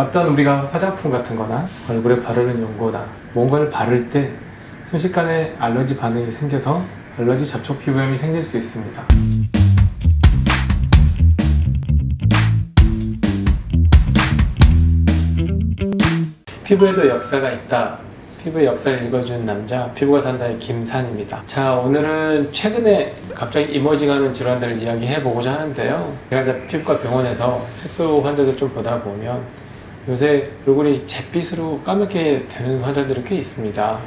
어떤 우리가 화장품 같은 거나 얼굴에 바르는 용고나 뭔가를 바를 때 순식간에 알러지 반응이 생겨서 알러지 접촉 피부염이 생길 수 있습니다. 피부에도 역사가 있다. 피부의 역사를 읽어주는 남자, 피부가 산다의 김산입니다. 자, 오늘은 최근에 갑자기 이머징하는 질환들을 이야기해보고자 하는데요. 제가 이제 피부과 병원에서 색소 환자들 좀 보다 보면 요새 얼굴이 잿빛으로 까맣게 되는 환자들이 꽤 있습니다.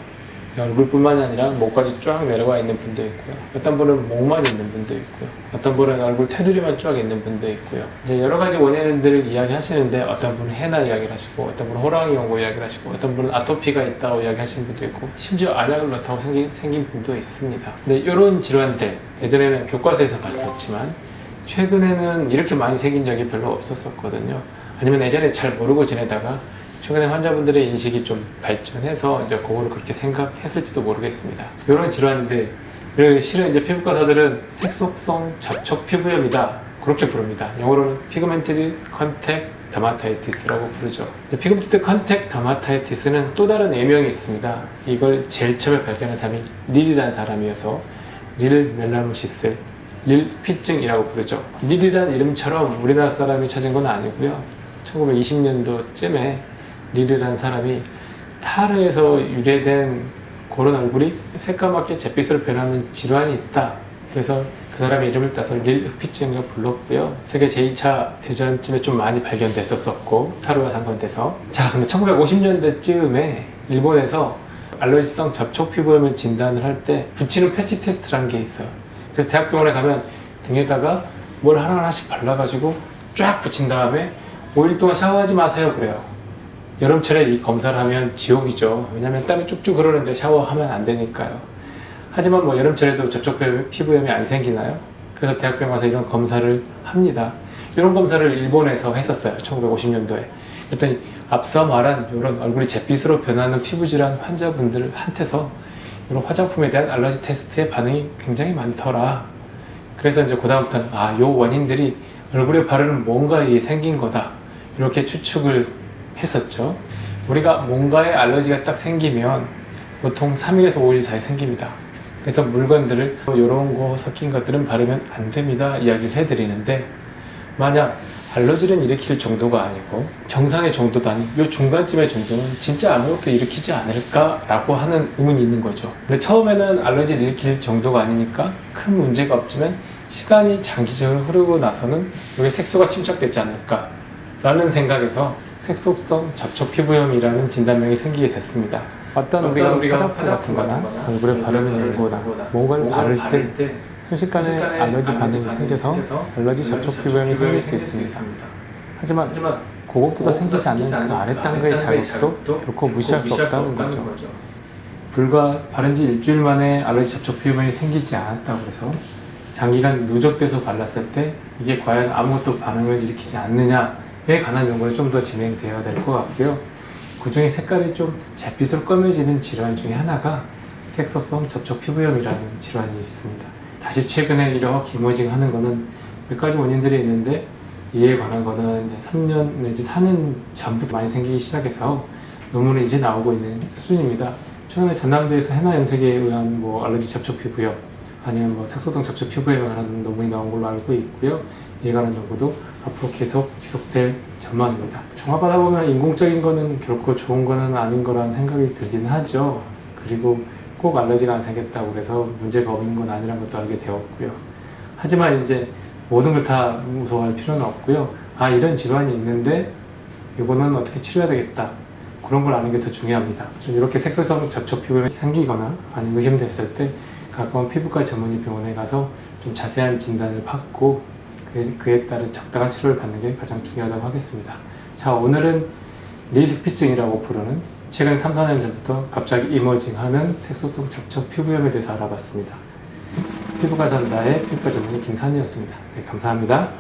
얼굴뿐만이 아니라 목까지 쫙 내려가 있는 분도 있고요. 어떤 분은 목만 있는 분도 있고요. 어떤 분은 얼굴 테두리만 쫙 있는 분도 있고요. 이제 여러 가지 원인들을 이야기하시는데 어떤 분은 해나 이야기를 하시고 어떤 분은 호랑이 연고 이야기를 하시고 어떤 분은 아토피가 있다고 이야기하시는 분도 있고 심지어 안약을 넣다고 생긴, 생긴 분도 있습니다. 근데 이런 질환들 예전에는 교과서에서 봤었지만 최근에는 이렇게 많이 생긴 적이 별로 없었었거든요. 아니면 예전에 잘 모르고 지내다가 최근에 환자분들의 인식이 좀 발전해서 이제 그거를 그렇게 생각했을지도 모르겠습니다. 이런 질환들을 실은 이제 피부과사들은 색소성 접촉 피부염이다 그렇게 부릅니다. 영어로는 피그멘티드 컨택 더마타이티스라고 부르죠. 피그멘티드 컨택 더마타이티스는 또 다른 애명이 있습니다. 이걸 제일 처음에 발견한 사람이 릴이라는 사람이어서 릴 멜라노시스 릴 피증이라고 부르죠. 릴이라는 이름처럼 우리나라 사람이 찾은 건 아니고요. 1920년도쯤에 릴이라는 사람이 타르에서 유래된 그런 얼굴이 새까맣게 잿빛으로 변하는 질환이 있다. 그래서 그 사람의 이름을 따서 릴 흑피증이라고 불렀고요. 세계 제2차 대전쯤에 좀 많이 발견됐었었고 타르와 상관돼서 자 근데 1950년대쯤에 일본에서 알러지성 접촉 피부염을 진단을 할 때 붙이는 패치 테스트라는 게 있어요. 그래서 대학병원에 가면 등에다가 뭘 하나하나씩 발라가지고 쫙 붙인 다음에 5일 동안 샤워하지 마세요 그래요. 여름철에 이 검사를 하면 지옥이죠. 왜냐면 땀이 쭉쭉 흐르는데 샤워하면 안 되니까요. 하지만 뭐 여름철에도 접촉 피부염이 안 생기나요? 그래서 대학병 와서 이런 검사를 합니다. 이런 검사를 일본에서 했었어요. 1950년도에. 그랬더니 앞서 말한 이런 얼굴이 잿빛으로 변하는 피부질환 환자분들한테서 이런 화장품에 대한 알러지 테스트의 반응이 굉장히 많더라. 그래서 이제 그다음부터는 아, 요 원인들이 얼굴에 바르는 뭔가에 생긴 거다. 이렇게 추측을 했었죠. 우리가 뭔가에 알러지가 딱 생기면 보통 3일에서 5일 사이에 생깁니다. 그래서 물건들을 이런 거 섞인 것들은 바르면 안 됩니다. 이야기를 해드리는데 만약 알러지를 일으킬 정도가 아니고 정상의 정도도 아닌 이 중간쯤의 정도는 진짜 아무것도 일으키지 않을까라고 하는 의문이 있는 거죠. 근데 처음에는 알러지를 일으킬 정도가 아니니까 큰 문제가 없지만 시간이 장기적으로 흐르고 나서는 여기 색소가 침착되지 않을까 라는 생각에서 색소성 접촉 피부염이라는 진단명이 생기게 됐습니다. 어떤 우리가, 우리가 화장품 같은 거나 얼굴에 바르는 용고나 뭔가를 바를 때 순식간에 알러지 반응이 생겨서 알러지 접촉 피부염이 생길 수 있습니다. 하지만 그것보다 생기지 않는 그 아랫단계의 자극도 결코 무시할 수 없다는 거죠. 불과 바른 지 일주일 만에 알러지 접촉 피부염이 생기지 않았다고 해서 장기간 누적돼서 발랐을 때 이게 과연 아무것도 반응을 일으키지 않느냐에 관한 연구는 좀 더 진행되어야 될 것 같고요. 그 중에 색깔이 좀 잿빛으로 검해지는 질환 중에 하나가 색소성 접촉 피부염이라는 질환이 있습니다. 다시 최근에 이렇게 이머징 하는 거는 몇 가지 원인들이 있는데 이에 관한 거는 이제 3년 내지 4년 전부터 많이 생기기 시작해서 논문은 이제 나오고 있는 수준입니다. 최근에 전남대에서 해나 염색에 의한 뭐 알러지 접촉 피부염 아니면 뭐 색소성 접촉 피부염에 관한 논문이 나온 걸로 알고 있고요. 이에 관한 연구도 앞으로 계속 지속될 전망입니다. 종합하다 보면 인공적인 거는 결코 좋은 거는 아닌 거라는 생각이 들긴 하죠. 그리고 꼭 알러지가 안 생겼다고 해서 문제가 없는 건 아니라는 것도 알게 되었고요. 하지만 이제 모든 걸 다 무서워할 필요는 없고요. 아 이런 질환이 있는데 이거는 어떻게 치료해야 되겠다. 그런 걸 아는 게 더 중요합니다. 이렇게 색소성 접촉 피부염이 생기거나 아니면 의심됐을 때 가까운 피부과 전문의 병원에 가서 좀 자세한 진단을 받고 그, 그에 따른 적당한 치료를 받는 게 가장 중요하다고 하겠습니다. 자 오늘은 릴피증이라고 부르는 최근 3, 4년 전부터 갑자기 이머징하는 색소성 접촉 피부염에 대해서 알아봤습니다. 피부과 산다의 피부과 전문의 김산이었습니다. 네, 감사합니다.